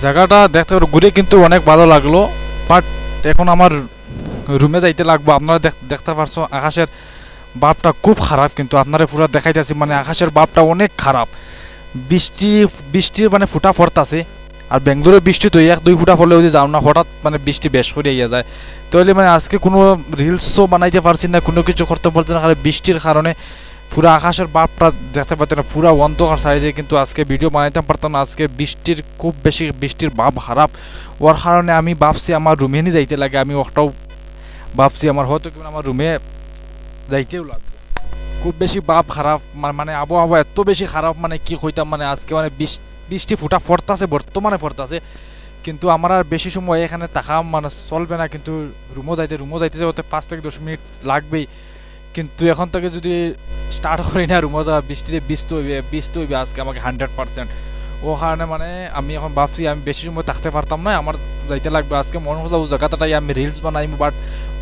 জায়গাটা দেখতে ঘুরে কিন্তু অনেক ভালো লাগল বাট এখন আমার রুমে যাইতে লাগবো, আপনারা দেখ- দেখতে পারছ, আকাশের বাপটা খুব খারাপ কিন্তু, আপনারা পুরো দেখাইতেছি মানে আকাশের বাপটা অনেক খারাপ। বৃষ্টি বৃষ্টির মানে ফুটা ফরতাছে আর বেঙ্গলোরে বৃষ্টি তো এক, দুই ফুটা ফলেও যে যাও না, হঠাৎ মানে বৃষ্টি বেশ করে ইয়ে যায়। তাহলে মানে আজকে কোনো রিলসও বানাইতে পারছি না, কোনো কিছু করতে পারছি না কারণ বৃষ্টির কারণে পুরো আকাশের বাপটা দেখতে পাচ্ছি না, পুরো অন্ধকার সাইডে কিন্তু আজকে ভিডিও বানাইতে পারতাম না আজকে বৃষ্টির, খুব বেশি বৃষ্টির বাপ খারাপ। ওর কারণে আমি ভাবছি আমার রুমে নিয়ে যাইতে লাগে, আমি ওটাও ভাবছি আমার হয়তো কি আমার রুমে যাইতেও লাগবে। খুব বেশি বাপ খারাপ মানে আবহাওয়া এত বেশি খারাপ মানে কি কইতাম মানে আজকে মানে বৃষ- বৃষ্টি ফুটা ফরতাছে বর্তমানে ফরতাছে কিন্তু আমার আর বেশি সময় এখানে থাকা মানে চলবে না, কিন্তু রুমও যাইতে রুমও যাইতে যাওয়াতে পাঁচ থেকে দশ মিনিট লাগবেই। কিন্তু এখন থেকে যদি স্টার্ট করি না রুমও যাওয়া বৃষ্টিতে বৃষ্টি হইবে বৃষ্টি হইবে আজকে আমাকে হান্ড্রেড পার্সেন্ট ও কারণে মানে আমি এখন ভাবছি, আমি বেশি সময় থাকতে পারতাম না আমার যাইতে লাগবে। আজকে মনে হলো জায়গাটাই আমি রিলস বানাইমু বাট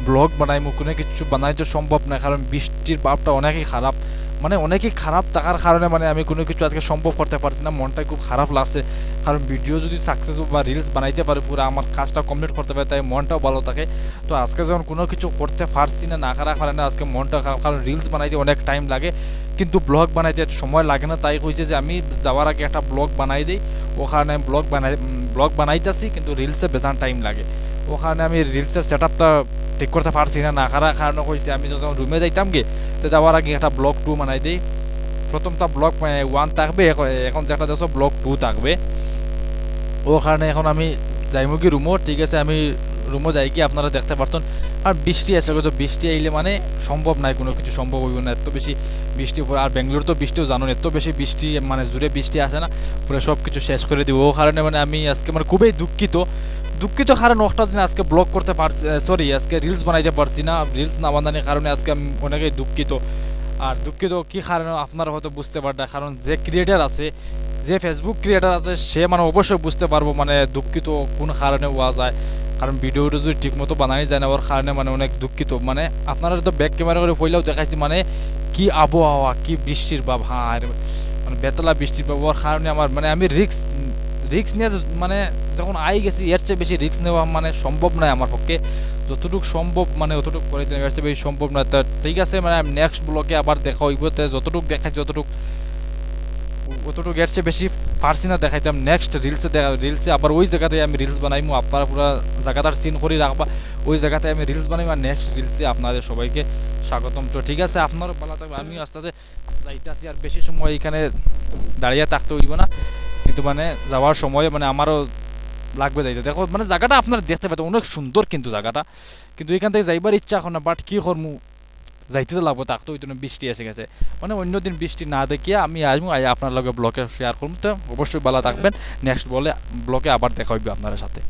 ব্লগ বানাইমু, কোনো কিছু বানাইতে সম্ভব না কারণ বৃষ্টির ভাবটা অনেকই খারাপ। মানে অনেকই খারাপ থাকার কারণে মানে আমি কোনো কিছু আজকে সম্ভব করতে পারছি না মনটা খুব খারাপ লাগছে। কারণ ভিডিও যদি সাকসেস বা রিলস বানাইতে পারে, পুরো আমার কাজটা কমপ্লিট করতে পারে, তাই মনটাও ভালো থাকে। তো আজকে যেমন কোনো কিছু করতে পারছি না না করার কারণে আজকে মনটা খারাপ, কারণ রিলস বানাইতে অনেক টাইম লাগে। কিন্তু ব্লগ বানাইতে সময় লাগে না, তাই কইছে যে আমি যাওয়ার আগে একটা ব্লগ বানাই দিই। ও কারণে আমি ব্লগ বানাই ব্লগ বানাইতেছি, কিন্তু রিলসে বেজান টাইম লাগে। ও কারণে আমি রিলসের সেট আপটা ঠিক করতে পারছি না না করার কারণে কইছে আমি যখন রুমে যাইতাম গে তো যাওয়ার আগে একটা ব্লগ টু বানাই দিই। প্রথমটা ব্লগ ওয়ান থাকবে এখন- যেটা দেখছো ব্লগ টু থাকবে। ও কারণে এখন আমি যাইমু কি রুমও ঠিক আছে আমি রুমও যাই কি আপনারা দেখতে পারতেন। আর বৃষ্টি আছে তো বৃষ্টি আইলে মানে সম্ভব নাই, কোনো কিছু সম্ভব হইব না। এত বেশি বৃষ্টি পড়ে আর বেঙ্গলোর তো বৃষ্টিও জানুন এত বেশি বৃষ্টি মানে জুড়ে বৃষ্টি আসে না। পুরো সব কিছু শেষ করে দিব। ও কারণে মানে আমি আজকে মানে খুবই দুঃখিত। দুঃখিত কারণ ওটা দিন আজকে ব্লগ করতে পারছি সরি আজকে রিলস বানাইতে পারছি না। রিলস না বানানোর কারণে আজকে আমি অনেকেই দুঃখিত। আর দুঃখিত কি কারণে আপনারা হয়তো বুঝতে পারটা কারণ যে ক্রিয়েটার আছে, যে ফেসবুক ক্রিয়েটার আছে, সে মানে অবশ্যই বুঝতে পারব মানে দুঃখিত কোন কারণে হওয়া যায়। কারণ ভিডিওটা যদি ঠিকমতো বানাই যায় না কারণে মানে অনেক দুঃখিত। মানে আপনারা তো ব্যাক ক্যামেরা করে পইলেও দেখাইছি মানে কি আবহাওয়া, কি বৃষ্টির ভাব হ্যাঁ মানে বেতলা বৃষ্টির ভাব ওর কারণে আমার মানে আমি রিক্স রিক্স নিয়ে মানে যখন আই গেছি এর চেয়ে বেশি রিক্স নেওয়া মানে সম্ভব নয় আমার পক্ষে। যতটুকু সম্ভব মানে অতটুকু করে দিলাম এর চেয়ে বেশি সম্ভব নয় তা ঠিক আছে মানে নেক্সট ব্লকে আবার দেখা হইব। যতটুকু দেখাই যতটুকু অতটুকু এর চেয়ে বেশি পারছি না দেখাইতাম। নেক্সট রিলসে দেখা রিলসে আবার ওই জায়গাতে আমি রিলস বানাইমু। আপনারা পুরো জায়গাটার সিন করে রাখবা। ওই জায়গাতে আমি রিলস বানাইম। আর নেক্সট রিলসে আপনাদের সবাইকে স্বাগতম। তো ঠিক আছে, আপনারও ভালো থাকবে আমিও আস্তে আস্তে যাইতেছি। আর বেশি সময় এখানে দাঁড়িয়ে থাকতে হইব না। কিন্তু মানে যাওয়ার সময় মানে আমারও লাগবে যাইতে। দেখো মানে জায়গাটা আপনারা দেখতে পাচ্ছেন অনেক সুন্দর কিন্তু জায়গাটা। কিন্তু এখান থেকে যাইবার ইচ্ছা এখন না। বাট কী করমু? যাইতে তো লাগবো, তাক তো ওই বৃষ্টি এসে গেছে। মানে অন্য দিন বৃষ্টি না দেখিয়ে আমি আসব, আই আপনার লগে ব্লকে শেয়ার করুন তো অবশ্যই ভালো থাকবেন। নেক্সট বলে ব্লকে আবার দেখা হইবে আপনার সাথে।